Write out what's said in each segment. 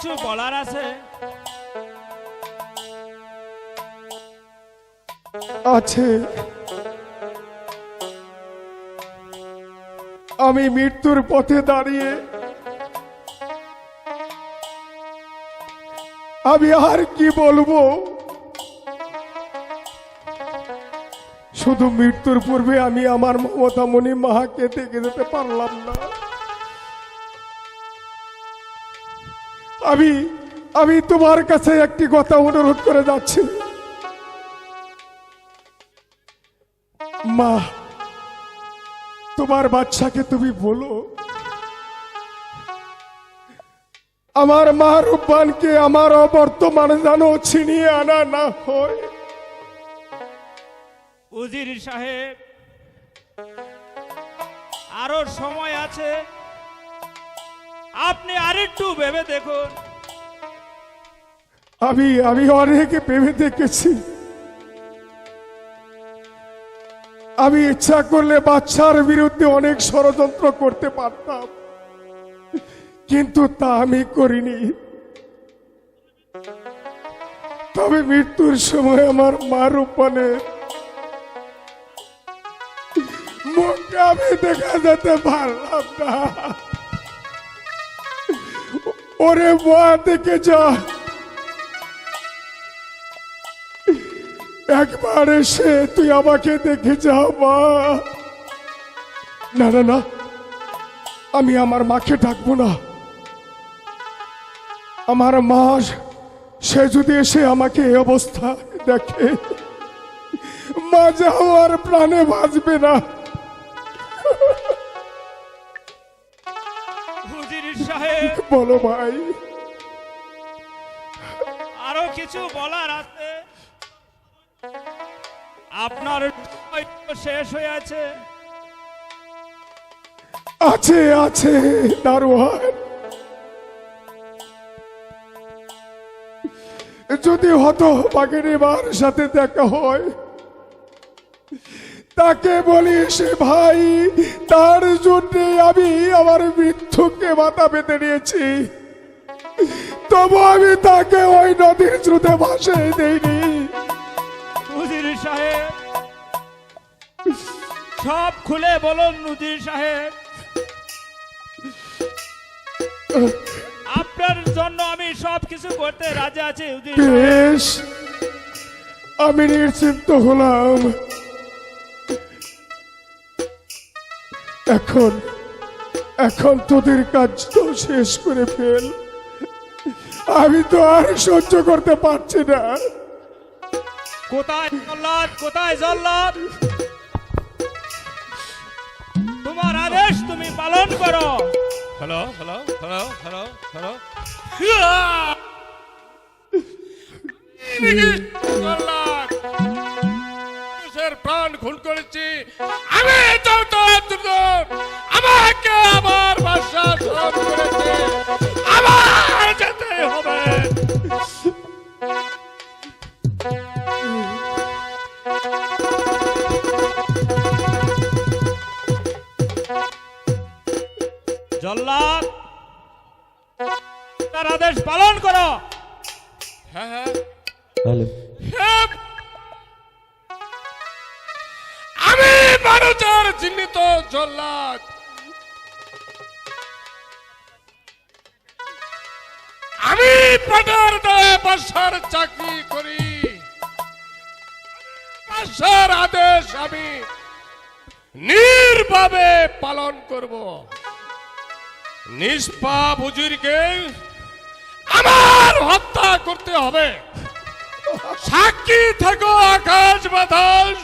কিছু বলার আছে? আছে। আমি মৃত্যুর পথে দাঁড়িয়ে আমি আর কি বলব? শুধু মৃত্যুর পূর্বে আমি আমার মমতামণি মাকে দেখে যেতে পারলাম না। আমি আমি তোমার কাছে একটি কথা অনুরোধ করে যাচ্ছি। মা, তোমার বাচ্চাকে তুমি বলো, আমার মা রূপবানকে আমার অবর্তমানে যেন ছিনিয়ে আনা না হয়। উজির সাহেব, আরও সময় আছে। আপনি আরেকটু ভেবে দেখুন। আমি আমি অনেক ভেবে দেখেছি। আমি ইচ্ছা করলে বাচ্চার বিরুদ্ধে অনেক ষড়যন্ত্র করতে পারতাম। কিন্তু তা আমি করিনি। তবে মৃত্যুর সময় আমার মা রূপানে মুখটা আমি দেখা যেতে পারলাম না। ওরে মা, দেখে যা। একবার এসে তুই আমাকে দেখে যা, মা। না না না, আমি আমার মাকে ডাকবো না। আমার মা, সে যদি এসে আমাকে এই অবস্থা দেখে, মা যাও আর প্রাণে বাঁচবে না। বলো ভাই। আরও কিছু বলার আছে? আপনার শেষ হয়ে আছে। আছে আছে দারোয়ান। যদি হতো বাগেরিবার সাথে দেখা হয় তাকে বলি সে ভাই তার জন্য আমি আমার মৃত্যুকে মাথা পেতে নিয়েছি। তবু আমি তাকে ওই নদীর স্রোতে ভাসিয়ে দেইনি। সাহেব সব খুলে বলুন উজির সাহেব। আপনার জন্য আমি সব কিছু করতে রাজি আছি বেশ আমি নিশ্চিন্ত হলাম। এখন এখন তোদের কাজ তো শেষ করে ফেল। আমি তো আর সহ্য করতে পারছি না। কোথায় জল্লাদ? কোথায় জল্লাদ? তোমার আদেশ তুমি পালন করো। Hello hello hello hello hello. মানুষের প্রাণ খুন করেছি আমি আমাকে আমার বাসা করেছে আমার যেতে হবে জল্লাদ তার আদেশ পালন করো হ্যাঁ হ্যাঁ হ্যাঁ। মানুষের চিহ্নিত জল্লাদ। আমি পেটের দায়ে বাসার চাকরি করি। বাসার আদেশ আমি নির্ভাবে পালন করব। নিষ্পাপ হুজুরকে আমার হত্যা করতে হবে। সাক্ষী থাকো আকাশ বাতাস।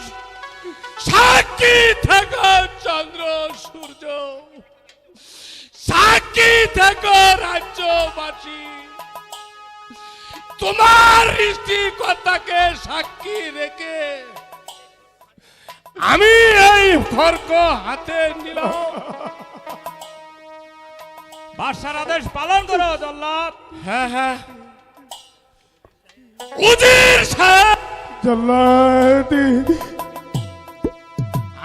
সাক্ষী থাকো চন্দ্র সূর্য। সাক্ষী থাকো রাজ্যবাসী। তোমার সৃষ্টিকর্তাকে সাক্ষী রেখে আমি এই খর্ক হাতে নিলাম। বাদশার আদেশ পালন করো জল্লাদ। হ্যাঁ হ্যাঁ। উজির সাহেব। জল্লাদি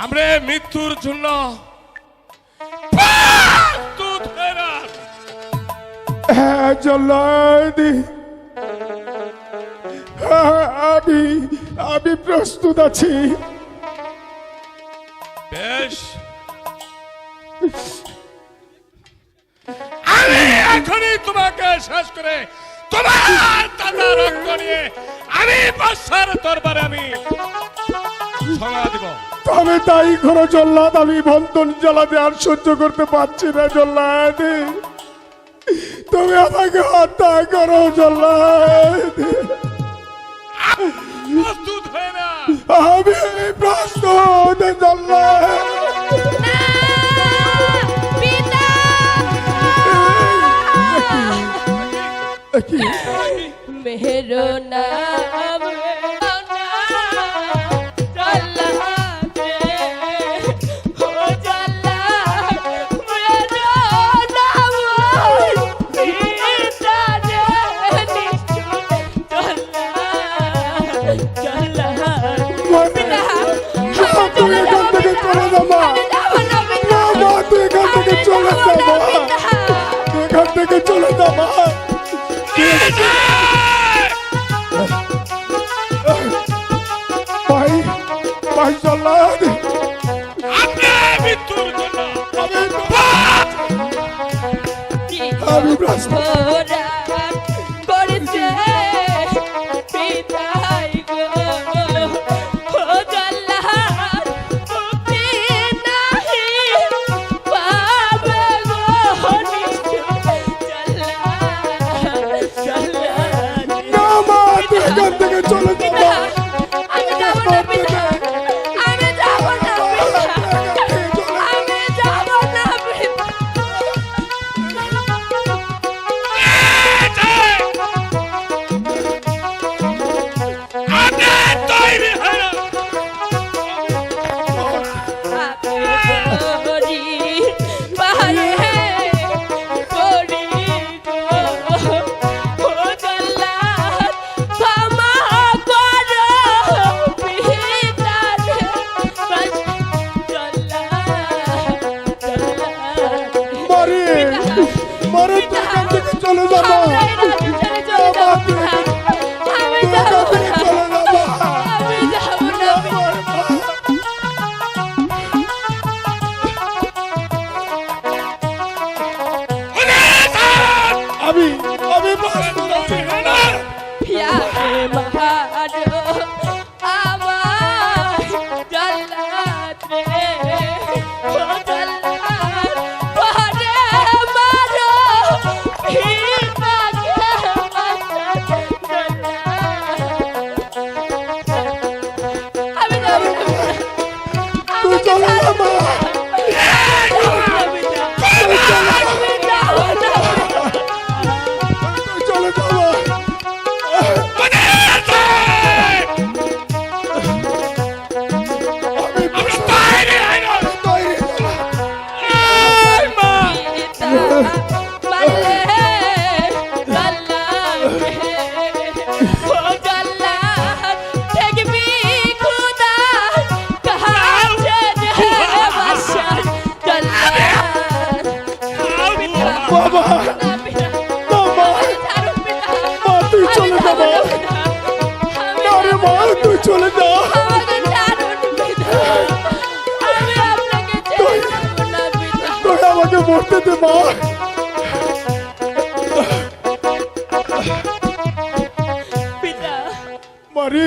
আমরা মৃত্যুর জন্য আমি আমি প্রস্তুত আছি। বেশ। আমি এখনই তোমাকে শেষ করে তোমার দাদা রক্ত নিয়ে আমি বাদশার দরবারে আমি সঙ্গা দিব। তবে তাই করো জল্লাদ আমি বন্ধন জ্বালাতে আর সহ্য করতে পারছি না জল্লাদ। তুমি আমাকে হত্যা করো জল্লাদ। আমি প্রস্তুত জল্লাদ। কি? মেহরো চলে যা মা তুই এখান থেকে চলে যা মা ভাই ভাই জল্লাদ জন্য আমি মা তুই চলে যা। তুই আমাকে মরতে দে মা। পিতা মারি